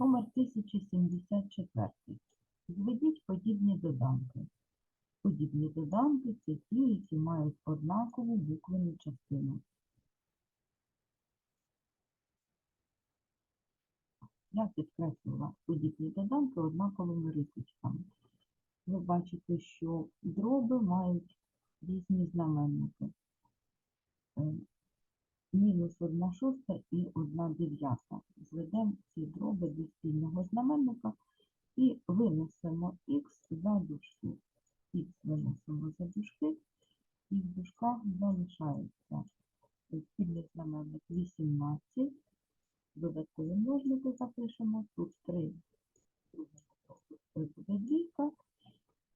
Номер 1074. Зведіть подібні доданки. Подібні доданки це ті, які мають однакову буквену частину. Я підкреслила подібні доданки однаковими рисочками. Ви бачите, що дроби мають різні знаменники. Мінус 1 шоста і 1 дев'ята. Зведемо ці дроби до спільного знаменника і винесемо х за дужки. Х винесемо за дужки, і в дужках залишається спільний знаменник 18. Додаткові множники запишемо. Тут 3 буде двійка.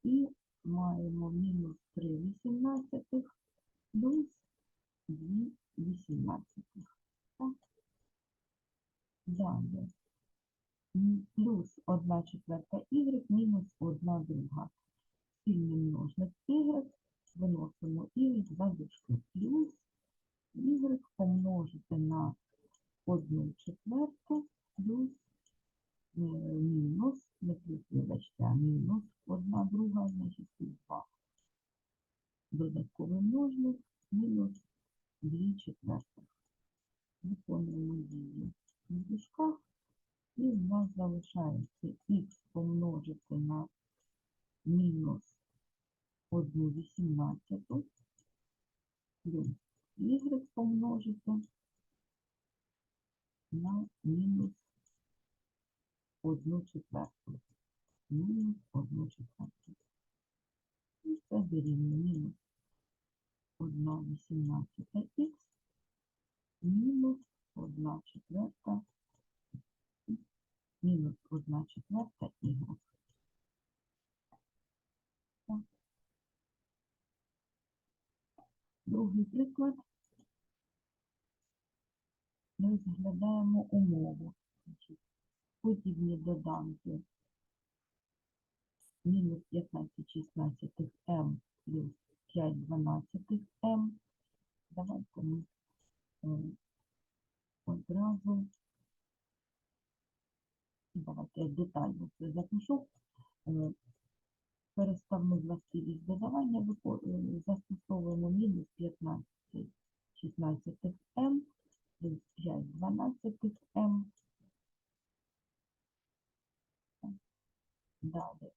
І маємо мінус 3 вісімнадцятих плюс 2 вісімнадцятих. Так. Далі. Плюс 1 четверта y мінус 1 друга. Спільний множник y виносимо y за дужки. Плюс y помножити на 1 четверту плюс е, мінус, не плюс, вибачте, а мінус 1 друга, значить тут 2. Додатковий множник мінус 2 четвертих. Виконуємо дії в дужках, і в нас залишається х помножити на мінус 1 вісімнадцяту плюс y помножити на мінус 1 четверту. Мінус 1 четверту. І це дорівнює мінус 1 вісімнадцята х мінус 1 четверта мінус 1 четверта y. Другий приклад. Ми розглядаємо умову. Подібні доданки мінус 15 16 м плюс 5 12 м. Давайте ми е, одразу давайте я детально це запишу. Е, Переставну властивість додавання е, застосовуємо мінус 15 16 м плюс 5 12 м. Далі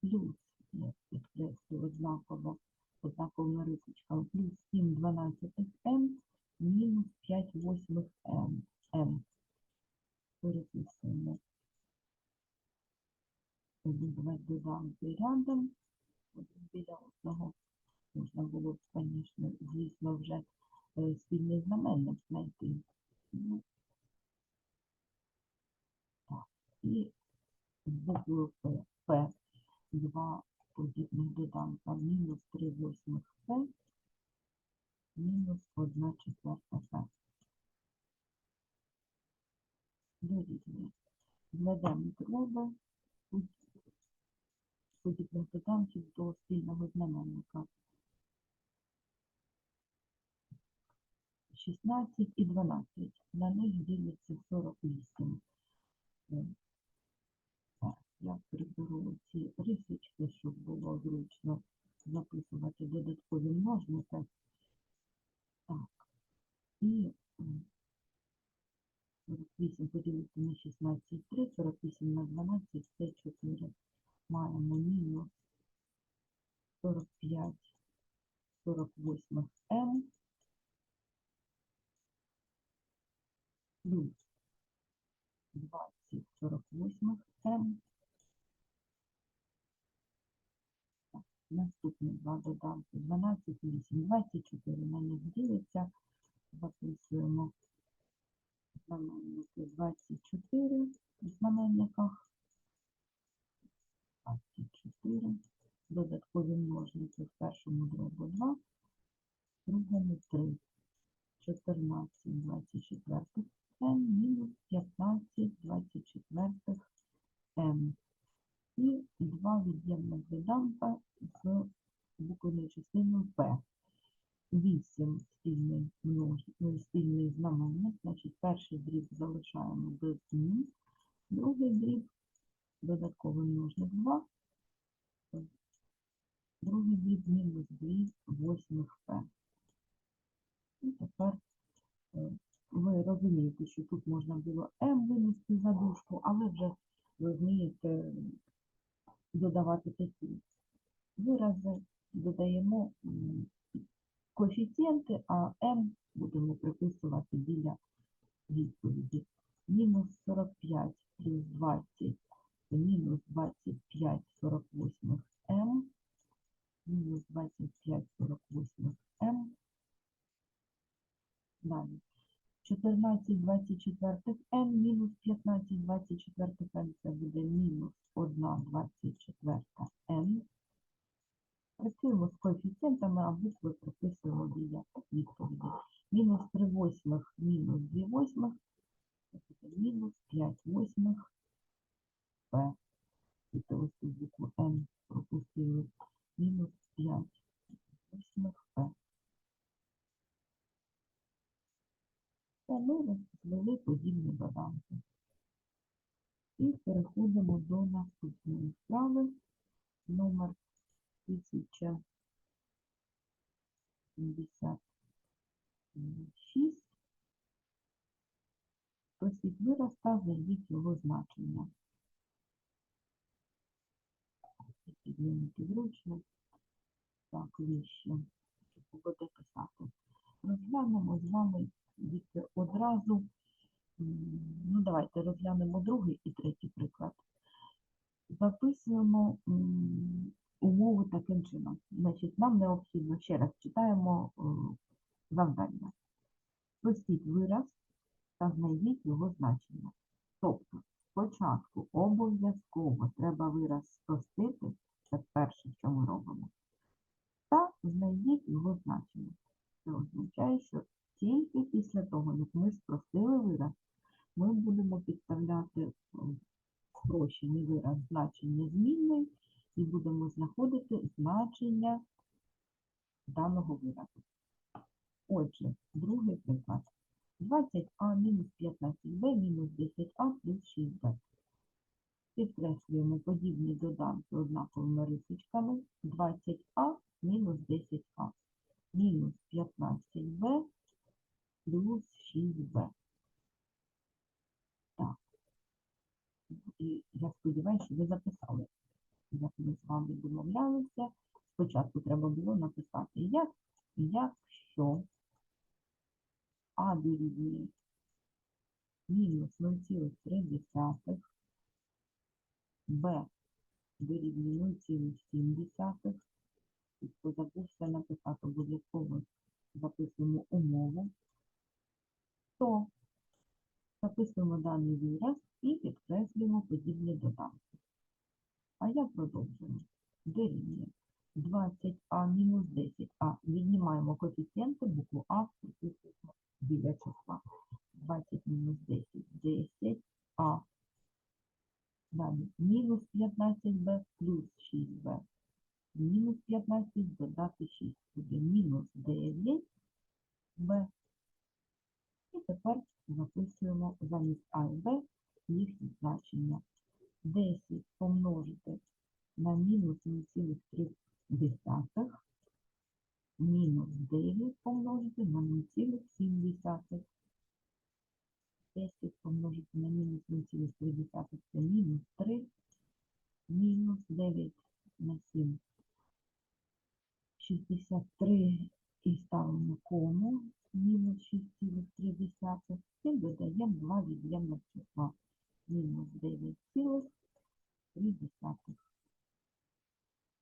плюс, я підкреслю однаково, однаковими рисочками, плюс 7 12 м мінус 5 восьмих м. м. Переписуємо. Давайте доданки рядом, один біля одного. Можна було б, звісно, звісно, вже е, спільний знаменник знайти. Ну, так. І з буквою П, П, два подібних доданка, мінус 3 восьмих П, мінус 1 четверта П. Дорівнює. Зведемо дроби под- подібних доданків до спільного знаменника. 16 і 12. На них ділиться 48. Я приберу ці рисочки, щоб було зручно записувати додаткові множники. Так. І м, 48 поділити на 16 3, 48 на 12 це 4. Маємо мінус 45 48 м плюс 20 48 м. Так, Наступні два доданки 12 8, 24 на них ділиться. Записуємо знаменники 24 в знаменниках. 24. Додаткові множники в першому дробу 2, в другому 3. 14 24 м мінус 15 24 м. І два від'ємних доданка з буквеною частиною П. 8 спільний множник, ну, спільний знаменник, значить перший дріб залишаємо без змін, Другий дріб, додатковий множник 2. Другий дріб мінус 2 восьмих П. І тепер е, ви розумієте, що тут можна було m винести за дужку, але вже ви вмієте додавати такі вирази, додаємо коефіцієнти, а m будемо приписувати біля відповіді. Мінус 45 плюс 20 мінус 25 48 М, мінус 25 48 m. Далі. 14 24 m мінус 15 24 m це буде мінус 1 24 m. Працюємо з коефіцієнтами, а букви прописуємо біля відповіді. Мінус 3 восьмих, мінус 2 восьмих, мінус 5 восьмих П. І то ось тут букву М пропустили. Мінус 5 восьмих П. Це ми розвели подібні доданки. І переходимо до наступної справи. Номер 1076. Просить вираз та зайдіть його значення. Підлінки зручно. Так, вище. Буде писати. Розглянемо з вами діти одразу. Ну, давайте розглянемо другий і третій приклад. Записуємо умову таким чином. Значить, нам необхідно, ще раз читаємо е, завдання. Простіть вираз та знайдіть його значення. Тобто, спочатку обов'язково треба вираз спростити, це перше, що ми робимо, та знайдіть його значення. Це означає, що тільки після того, як ми спростили вираз, ми будемо підставляти спрощений вираз значення змінної і будемо знаходити значення даного виразу. Отже, другий приклад. 20а мінус 15b мінус 10а плюс 6b. Підкреслюємо подібні доданки однаковими рисочками. 20а мінус 10а мінус 15b плюс 6b. Так. І я сподіваюся, що ви записали, як ми з вами домовлялися. Спочатку треба було написати, як, якщо а дорівнює мінус 0,3, Б дорівнює 0,7. І Хто забувся написати обов'язково записуємо умову, то записуємо даний вираз і підкреслюємо подібні доданки. А я продовжую. Дорівнює 20а мінус 10а. Віднімаємо коефіцієнти, букву А біля числа. 20 мінус 10 10а. Далі мінус 15b плюс 6b. Мінус 15 додати 6 буде мінус 9b. І тепер записуємо замість А і Б їхні значення. 10 помножити на мінус 0,3 мінус 9 помножити на 0,7. 10 помножити на мінус 0,3 це мінус 3, мінус 9 на 7. 63 і ставимо кому, мінус 6,3. І додаємо 2 від'ємних числа. Мінус 9,3.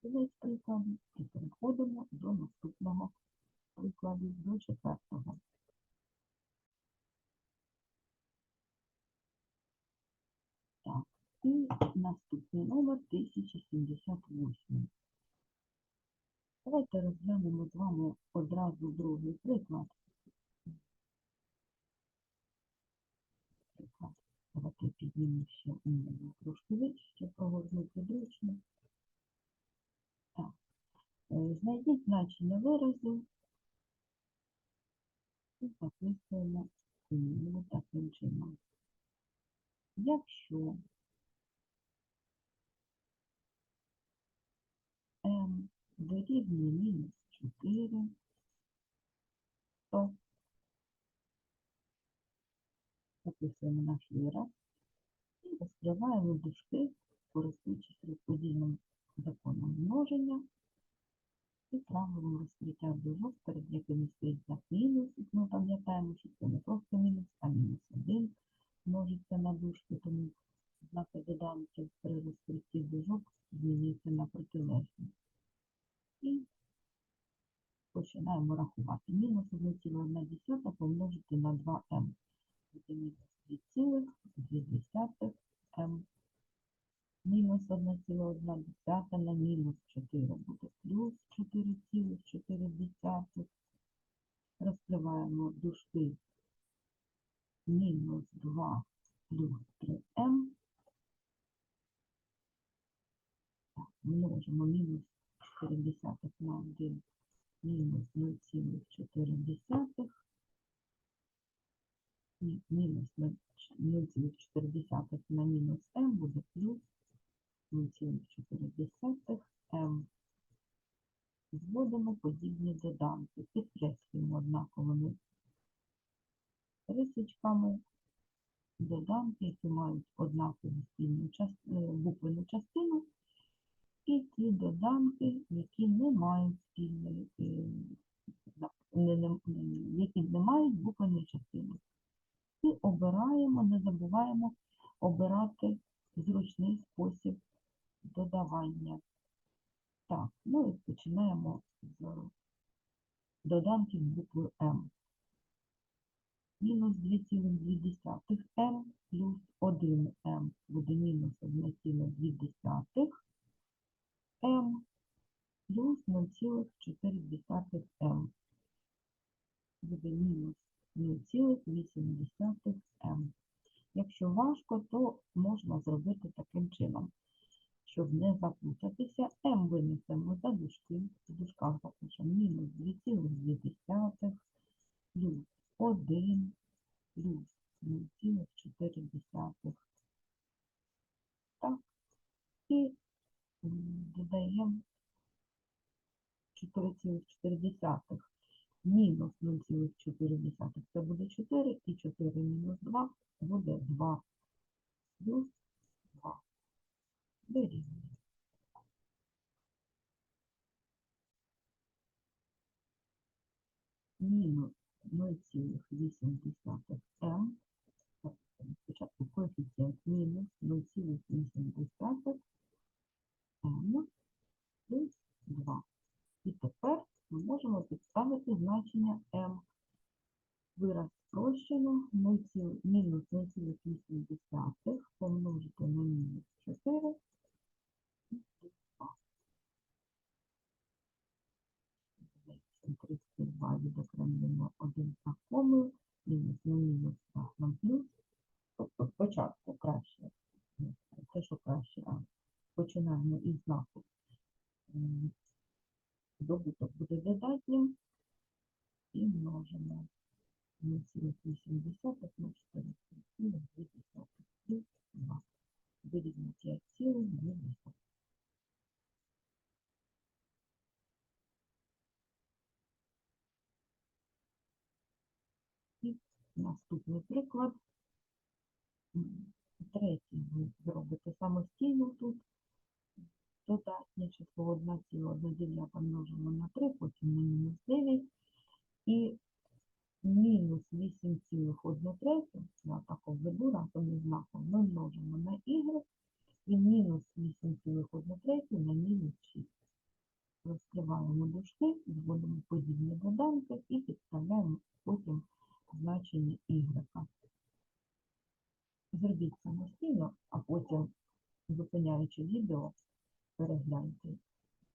Кінець прикладу. І переходимо до наступного прикладу, до четвертого. Так, і наступний номер 1078. Давайте розглянемо з вами одразу другий приклад. Приклад. Давайте піднімемо ще трошки вище, щоб прогорнути. Так. Е, Знайдіть значення виразу і записуємо умову таким чином. якщо m дорівнює мінус 4, то записуємо наш вираз і розкриваємо дужки, користуючись розподільним законом множення і правилом розкриття дужок, перед якими стоїть знак мінус. Ми пам'ятаємо, що це не просто мінус, а мінус 1 множиться на дужки, тому знаки доданків при розкритті дужок змінюються на протилежні. І починаємо рахувати. Мінус 1,1 помножити на 2m. Буде мінус 2,2 m. Мінус 1,1 на мінус 4 буде плюс 4,4. Розкриваємо дужки мінус 2 плюс 3m. Так, множимо мінус 4 на 1 мінус 0,4. І мінус 0,4 на мінус m буде плюс 0,4 m. Зводимо подібні доданки, підкреслюємо однаковими рисочками доданки, які мають однакову спільну е, буквену частину, і ті доданки, які не мають спільної, е, які не мають буквеної частини. І обираємо, не забуваємо обирати зручний спосіб додавання. Так, ну і починаємо з доданків букви М. Мінус 2,2 М плюс 1М буде мінус 1,2 М плюс 0,4 М. Буде мінус 0,8 М. Якщо важко, то можна зробити таким чином. Щоб не заплутатися, М винесемо за дужки. В дужках запишемо мінус 2,2 плюс 1 плюс 0,4. Так. І додаємо 4,4. Мінус 0,4. Це буде 4, і 4 мінус 2 буде 2. Плюс 2. Дорівнює. мінус 0,8 М. Так, Спочатку коефіцієнт мінус 0,8 М плюс 2. І тепер ми можемо підставити значення М. Вираз спрощено 0, мінус 0,8 помножити на мінус 4 і плюс 2. 32 відокремлено 1 за комою, мінус на мінус так, нам плюс. Тобто спочатку краще, те, що краще, а починаємо із знаку. Добуток буде додатнім і множимо 0,8 на 4,2 плюс 2. Дорівнює 5,2. Наступний приклад. Третій ви зробите самостійно тут. Додатнє число 1,1 множимо на 3, потім на мінус 9. І мінус 8,1 я так введу разом із знаком, ми множимо на y і мінус 8,1 на мінус 6. Розкриваємо дужки, зводимо подібні доданки і підставляємо потім значення y. Зробіть самостійно, а потім, зупиняючи відео, перегляньте.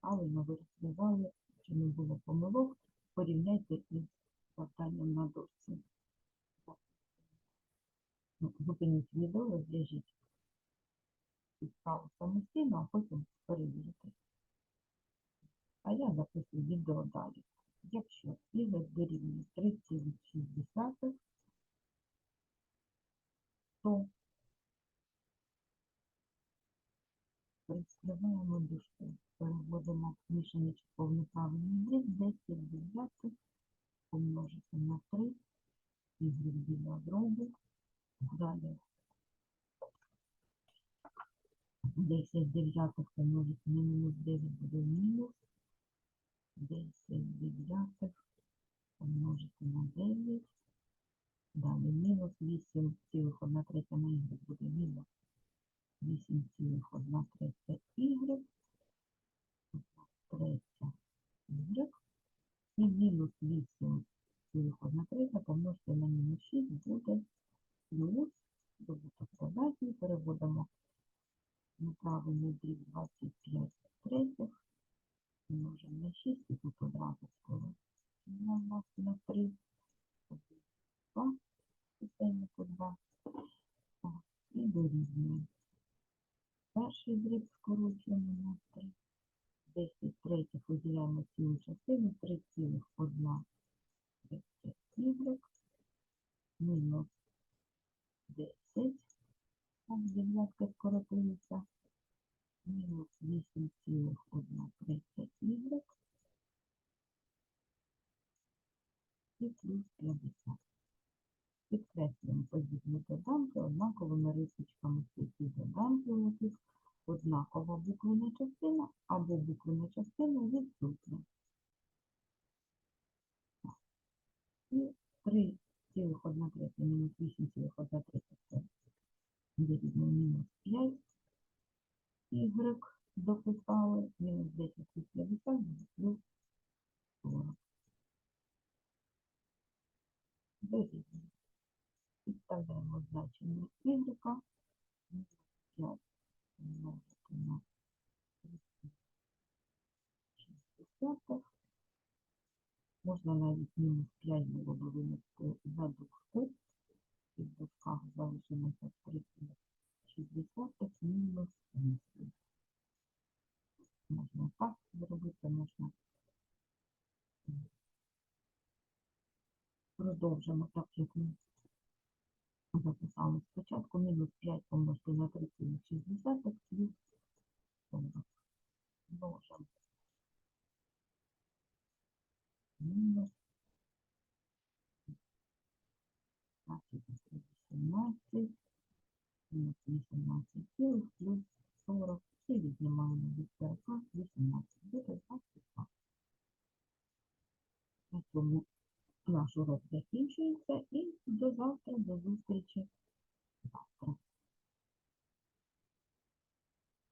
Правильно ви розвивали, чи не було помилок, порівняйте із завданням на дошці. Ну, Зупиніть відео, розв'яжіть підставу самостійно, а потім перевірите. А я записую відео далі. Якщо y дорівнює 3,6, хто Розкриваємо дужку. Переводимо мішані повноправний дріб, 10 дев'ятих помножити на 3, і біля дроби. Далі 10 дев'ятих помножити на мінус 9 буде мінус. 10 дев'ятих помножити на 9. Далі мінус 8,1 третя на y буде мінус 8,1 третя y. 1 третя y. І мінус 8,1 третя помножити на мінус 6 буде плюс добуток додатній. Переводимо на правильний дріб 25 третіх. Множимо на 6 і тут одразу скоро на 3. 2, системі по 2. І дорівнює. Перший дріб скорочуємо на 3. 10 третіх виділяємо цілу частину, 3,1 третя y, мінус 10, так, дев'ятка скоротилася, мінус 8,1 третя y, і плюс 50. Підкреслюємо подібні доданки однаковими рисочками у яких однакова буквена частина або буквена частина відсутня. І 3,1 третя мінус 8,1 третя це дорівнює мінус 5 y дописали, мінус 10 плюс 50 плюс 40. Дорівнює. Підставляємо значення y, 5 помножити на 60. Можна навіть мінус 5 було б винести за дужку. І в дужках залишилося 3,60 мінус 8. Можна так зробити, можна. Продовжимо так, як ми записали спочатку. Мінус 5 помножити на 3,60 плюс 40. Множимо. Мінус 18, мінус 18 цілих плюс 40. І віднімаємо від 40 18. Буде 22. На цьому наш урок закінчується і до завтра, до зустрічі.